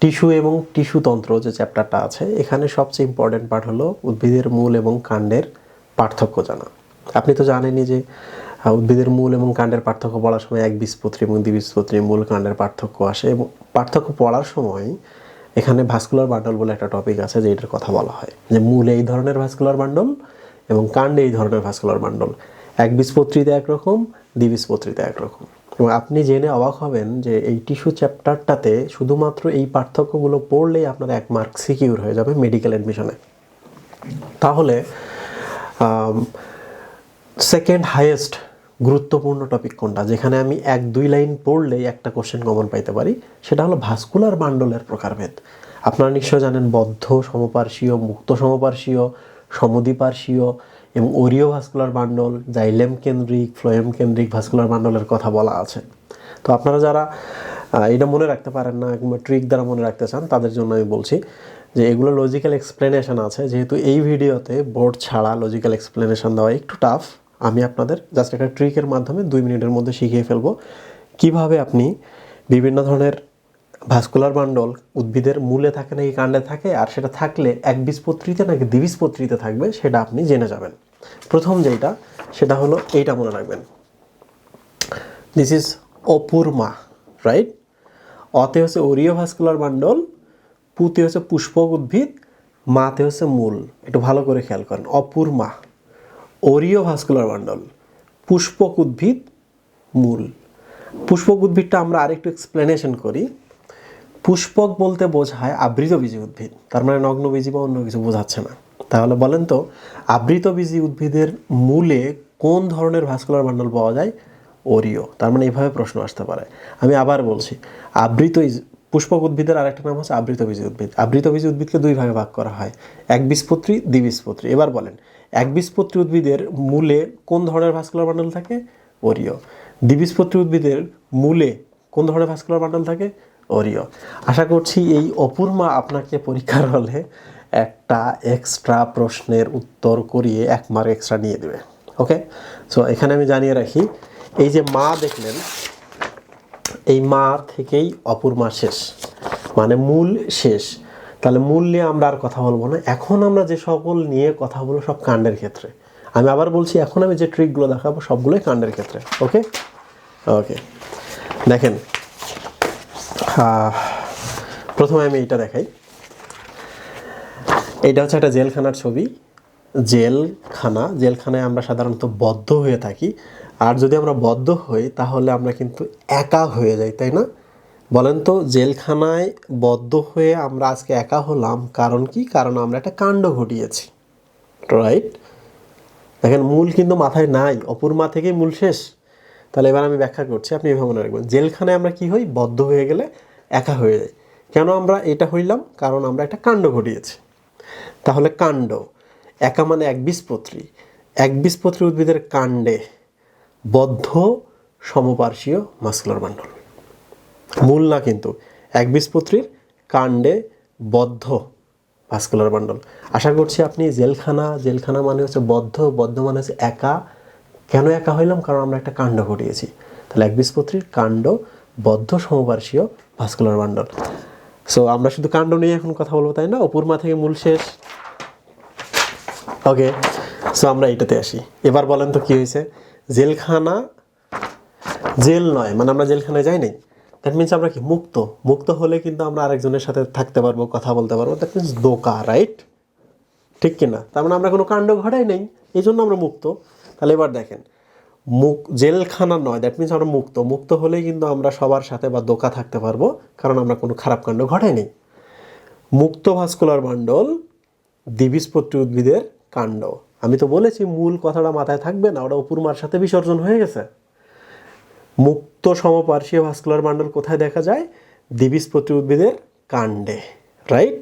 Tissue এবং tissue তন্ত্র যে চ্যাপ্টারটা আছে, এখানে সবচেয়ে ইম্পর্টেন্ট পার্ট হলো উদ্ভিদের মূল এবং কাণ্ডের পার্থক্য জানা। আপনি তো জানেনই যে উদ্ভিদের মূল এবং কাণ্ডের পার্থক্য পড়ার সময় এক বীজপত্রী এবং দ্বিবীজপত্রী মূল কাণ্ডের পার্থক্য আসে এবং পার্থক্য পড়ার সময় এখানে ভাস্কুলার বান্ডল বলে একটা টপিক আছে যে এটার কথা বলা হয়, যে মূলে এই ধরনের ভাস্কুলার বান্ডল এবং কাণ্ডে এই ধরনের ভাস্কুলার বান্ডল এক বীজপত্রীতে একরকম দ্বিবীজপত্রীতে একরকম। এবং আপনি জেনে অবাক হবেন যে এই টিস্যু চ্যাপ্টারটাতে শুধুমাত্র এই পার্থক্যগুলো পড়লেই আপনার এক মার্ক সিকিউর হয়ে যাবে মেডিকেল অ্যাডমিশনে তাহলে সেকেন্ড হাইয়েস্ট গুরুত্বপূর্ণ টপিক কোনটা? যেখানে আমি এক, দুই লাইন পড়লেই একটা কোশ্চেন কমন পাইতে পারি, সেটা হলো ভাস্কুলার বান্ডলের প্রকারভেদ। আপনারা নিশ্চয় জানেন বদ্ধ, সমপার্শ্বীয়, মুক্ত সমপার্শ্বীয়, সমদ্বিপার্শ্বীয় এবং ওরিও ভাস্কুলার বান্ডল জাইলেম কেন্দ্রিক, ফ্লোয়েম কেন্দ্রিক ভাস্কুলার বান্ডলের কথা বলা আছে। তো আপনারা যারা এটা মনে রাখতে পারেন না কিংবা ট্রিক দ্বারা মনে রাখতে চান, তাদের জন্য আমি বলছি যে এগুলো লজিক্যাল এক্সপ্লেনেশন আছে। যেহেতু এই ভিডিওতে বোর্ড ছাড়া লজিক্যাল এক্সপ্লেনেশন দেওয়া একটু টাফ আমি আপনাদের জাস্ট একটা ট্রিকের মাধ্যমে দুই মিনিটের মধ্যে শিখিয়ে ফেলব। কীভাবে আপনি বিভিন্ন ধরনের ভাস্কুলার বান্ডল উদ্ভিদের মূলে থাকে নাকি কাণ্ডে থাকে, আর সেটা থাকলে এক বীজপত্রীতে নাকি দ্বিবীজপত্রীতে থাকবে, সেটা আপনি জেনে যাবেন। প্রথম যেটা, সেটা হলো এইটা মনে রাখবেন। দিস ইজ অপূর্মা রাইট অতে হচ্ছে ওরিও ভাস্কুলার বান্ডল, পুতে হচ্ছে পুষ্পক উদ্ভিদ, মাতে হচ্ছে মূল। একটু ভালো করে খেয়াল করেন, অপূর্মা ওরিও ভাস্কুলার বান্ডল পুষ্পক উদ্ভিদ, মূল। পুষ্পক উদ্ভিদটা আমরা আরেকটু এক্সপ্লেনেশন করি। পুষ্পক বলতে বোঝায় আবৃতবীজী উদ্ভিদ, তার মানে নগ্ন নগ্নবীজী বা অন্য কিছু বোঝাচ্ছে না। তাহলে বলেন তো আবৃতবীজী উদ্ভিদের মূলে কোন ধরনের ভাস্কুলার বান্ডল পাওয়া যায়? ওরিও। তার মানে এইভাবে প্রশ্ন আসতে পারে। আমি আবার বলছি, আবৃত পুষ্পক উদ্ভিদের আরেকটা নাম হচ্ছে আবৃতবীজী উদ্ভিদ। আবৃতবীজী উদ্ভিদকে দুই ভাগে ভাগ করা হয়, এক বীজপত্রী দ্বিবীজপত্রী এবার বলেন, এক বীজপত্রী উদ্ভিদের মূলে কোন ধরনের ভাস্কুলার বান্ডল থাকে? ওরিও। দ্বিবীজপত্রী উদ্ভিদের মূলে কোন ধরনের ভাস্কুলার বান্ডল থাকে? ওরিও। আশা করছি এই অপূর্মা আপনাকে পরীক্ষার হলে একটা এক্সট্রা প্রশ্নের উত্তর করিয়ে এক মার্ক এক্সট্রা নিয়ে দেবে ওকে সো এখানে আমি জানিয়ে রাখি, এই যে মা দেখলেন, এই মা থেকেই অপর মা শেষ মানে মূল শেষ। তাহলে মূল নিয়ে আমরা আর কথা বলব না। এখন আমরা যে সকল নিয়ে কথা বলব সব কাণ্ডের ক্ষেত্রে। আমি আবার বলছি, এখন আমি যে ট্রিকগুলো দেখাবো সবগুলোই কাণ্ডের ক্ষেত্রে ওকে ওকে দেখেন প্রথমে আমি এইটা দেখাই। এটা হচ্ছে একটা জেলখানার ছবি। জেলখানা, জেলখানায় আমরা সাধারণত বদ্ধ হয়ে থাকি। আর যদি আমরা বদ্ধ হই, তাহলে আমরা কিন্তু একা হয়ে যাই, তাই না? বলেন তো, জেলখানায় বদ্ধ হয়ে আমরা আজকে একা হলাম কারণ কি? কারণ আমরা একটা কাণ্ড ঘটিয়েছি রাইট দেখেন, মূল কিন্তু মাথায় নাই, অপর মা থেকেই মূল শেষ। তাহলে এবার আমি ব্যাখ্যা করছি, আপনি এভাবে মনে রাখবেন। জেলখানায় আমরা কি হই? বদ্ধ হয়ে গেলে একা হয়ে যাই। কেন আমরা এটা হইলাম? কারণ আমরা একটা কাণ্ড ঘটিয়েছি। তাহলে কাণ্ড। একা মানে এক বীজপত্রী এক বীজপত্রী উদ্ভিদের কাণ্ডে বদ্ধ সমপার্শ্বীয় মাস্কুলার বান্ডল মূল না কিন্তু, এক বীজপত্রীর কাণ্ডে বদ্ধ ভাস্কুলার বান্ডল আশা করছি আপনি জেলখানা জেলখানা মানে হচ্ছে বদ্ধ বদ্ধ মানে হচ্ছে একা। কেন একা হইলাম? কারণ আমরা একটা কাণ্ড ঘটিয়েছি। তাহলে এক বীজপত্রীর কাণ্ড বদ্ধ সমপার্শ্বীয় ভাস্কুলার বান্ডল সো আমরা শুধু কাণ্ড নিয়ে এখন কথা বলব, তাই না? অপুরমা থেকে মূল শেষ। ওকে সো আমরা এটাতে আসি। এবার বলেন তো কি হয়েছে? জেলখানা, জেল নয় মানে আমরা জেলখানায় যাই নাই। দ্যাট মিনস আমরা কি? মুক্ত। মুক্ত হলে কিন্তু আমরা আরেকজনের সাথে থাকতে পারব, কথা বলতে পারব। দ্যাট মিনস দোকা রাইট ঠিক কিনা? তার মানে আমরা কোনো কাণ্ড ঘটাই নেই, এই জন্য আমরা মুক্ত। তাহলে এবার দেখেন মুক, জেলখানা নয় দ্যাট মিনস আমরা মুক্ত। মুক্ত হলেই কিন্তু আমরা সবার সাথে বা দোকা থাকতে পারব, কারণ আমরা কোনো খারাপ কাণ্ড ঘটাই নেই মুক্ত ভাস্কুলার মণ্ডল, দ্বিবীজপত্রী উদ্ভিদের কাণ্ড। আমি তো বলেছি, মূল কথাটা মাথায় থাকবে না, ওটা উপরমার সাথে বিসর্জন হয়ে গেছে। মুক্ত সমপার্শ্বীয় ভাস্কুলার মণ্ডল কোথায় দেখা যায়? দ্বিবীজপত্রী উদ্ভিদের কাণ্ডে রাইট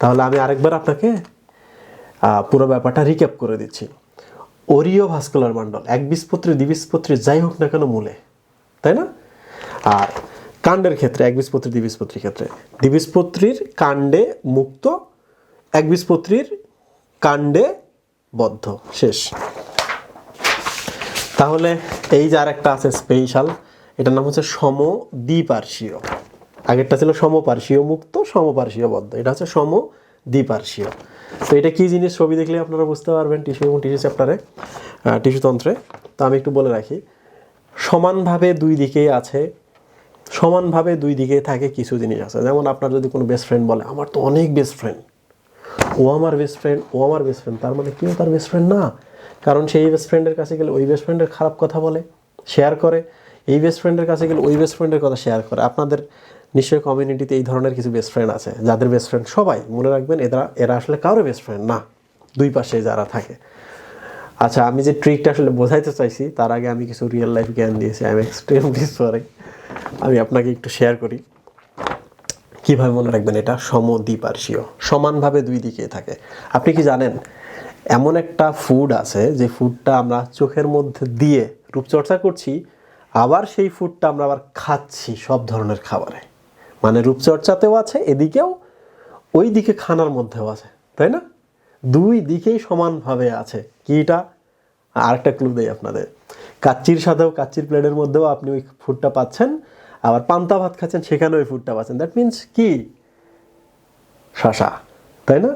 তাহলে আমি আরেকবার আপনাকে পুরো ব্যাপারটা রিক্যাপ করে দিচ্ছি। ওরিও ভাস্কুলার মণ্ডল এক বীজপত্রী দ্বিবীজপত্রী যাই হোক না কেন মূলে, তাই না? আর কাণ্ডের ক্ষেত্রে, এক বীজপত্রী দ্বিবীজপত্রীর ক্ষেত্রে দ্বিবীজপত্রীর কাণ্ডে মুক্ত, এক বীজপত্রীর কাণ্ডে বদ্ধ, শেষ। তাহলে এই যে আরেকটা আছে স্পেশাল এটার নাম হচ্ছে সম সমদ্বিপার্শ্বীয়। আগেরটা ছিল সমপার্শ্বীয় মুক্ত, সমপার্শ্বীয় বদ্ধ, এটা হচ্ছে সম দ্বিপার্শ্বীয় তো এটা কী জিনিস ছবি দেখলে আপনারা বুঝতে পারবেন টিস্যু এবং টিস্যু চ্যাপ্টারে টিস্যুতন্ত্রে তো আমি একটু বলে রাখি, সমানভাবে দুই দিকেই আছে, সমানভাবে দুই দিকে থাকে কিছু জিনিস আছে। যেমন আপনার যদি কোনো বেস্ট ফ্রেন্ড বলে, আমার তো অনেক বেস্ট ফ্রেন্ড ও আমার বেস্ট ফ্রেন্ড ও আমার বেস্ট ফ্রেন্ড তার মানে কেউ তার বেস্ট ফ্রেন্ড না। কারণ সেই বেস্ট ফ্রেন্ডের কাছে গেলে ওই বেস্ট ফ্রেন্ডের খারাপ কথা বলে শেয়ার করে। এই বেস্ট ফ্রেন্ডের কাছে গেলে ওই বেস্ট ফ্রেন্ডের কথা শেয়ার করে। আপনাদের নিশ্চয়ই কমিউনিটিতে এই ধরনের কিছু বেস্ট ফ্রেন্ড আছে। যাদের বেস্ট ফ্রেন্ড সবাই, মনে রাখবেন এরা এরা আসলে কারও বেস্ট ফ্রেন্ড না। দুই পাশে যারা থাকে। আচ্ছা আমি যে ট্রিকটা আসলে বোঝাইতে চাইছি, তার আগে আমি কিছু রিয়েল লাইফ জ্ঞান দিয়েছি। আমি এক্সট্রিমলি সরি আমি আপনাকে একটু শেয়ার করি। কীভাবে মনে রাখবেন এটা? সমদ্বিপার্শ্বীয়। সমানভাবে দুই দিকে থাকে। আপনি কি জানেন, এমন একটা ফুড আছে, যে ফুডটা আমরা চোখের মধ্যে দিয়ে রূপচর্চা করছি, আবার সেই ফুডটা আমরা আবার খাচ্ছি সব ধরনের খাবারে। মানে রূপচর্চাতেও আছে, এদিকেও ওই দিকে খানার মধ্যেও আছে, তাই না? দুই দিকেই সমানভাবে আছে। কি এটা আরেকটা ক্লু দেই আপনাদের। কাচ্চির সাথেও কাচ্চির প্লেটের মধ্যেও আপনি ওই ফুডটা পাচ্ছেন, আবার পান্তা ভাত খাচ্ছেন সেখানে ওই ফুডটা পাচ্ছেন। দ্যাট মিন্স কি? শশা, তাই না?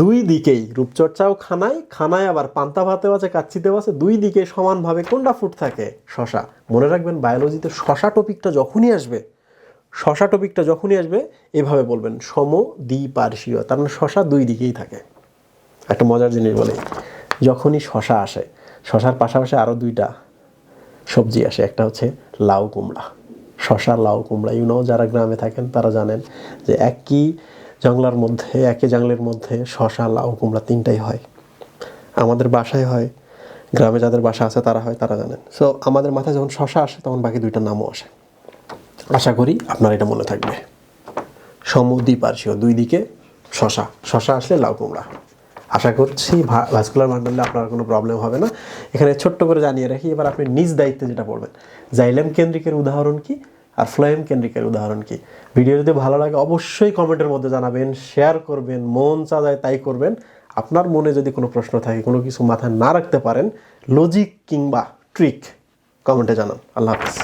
দুই দিকেই রূপচর্চাও খানায় খানায় আবার পান্তা ভাতেও আছে, কাচ্চিতেও আছে, দুই দিকে সমানভাবে কোনটা ফুড থাকে? শশা। মনে রাখবেন বায়োলজিতে শশা টপিকটা যখনই আসবে শশা টপিকটা যখনই আসবে, এভাবে বলবেন, সম দ্বিপার্শ্বীয়, তার মানে শশা দুই দিকেই থাকে। একটা মজার জিনিস বলে, যখনই শশা আসে, শশার পাশাপাশি আরও দুইটা সবজি আসে, একটা হচ্ছে লাউ কুমড়া। শশা লাউ কুমড়া ইউনো যারা গ্রামে থাকেন, তারা জানেন যে একই জঙ্গলার মধ্যে, একই জঙ্গলের মধ্যে শশা, লাউ কুমড়া তিনটাই হয়। আমাদের বাসায় হয়, গ্রামে যাদের বাসা আছে, তারা হয়, তারা জানেন। সো আমাদের মাথায় যখন শশা আসে, তখন বাকি দুইটা নামও আসে। আশা করি আপনার এটা মনে থাকবে। সমদ্বিপার্শ্বীয় দুই দিকে শশা। শশা আসলে লাউ কুমড়া। আশা করছি ভাস্কুলার মান্ডলে আপনার কোনো প্রবলেম হবে না। এখানে ছোট্ট করে জানিয়ে রাখি, এবার আপনি নিজ দায়িত্বে যেটা পড়বেন। জাইলেম কেন্দ্রিকের উদাহরণ কি আর ফ্লোয়েম কেন্দ্রিকের উদাহরণ কি? ভিডিও যদি ভালো লাগে অবশ্যই কমেন্টের মধ্যে জানাবেন শেয়ার করবেন, মন চাঁদায় তাই করবেন। আপনার মনে যদি কোনো প্রশ্ন থাকে, কোনো কিছু মাথায় না রাখতে পারেন লজিক কিংবা ট্রিক কমেন্টে জানান। আল্লাহ হাফিজ।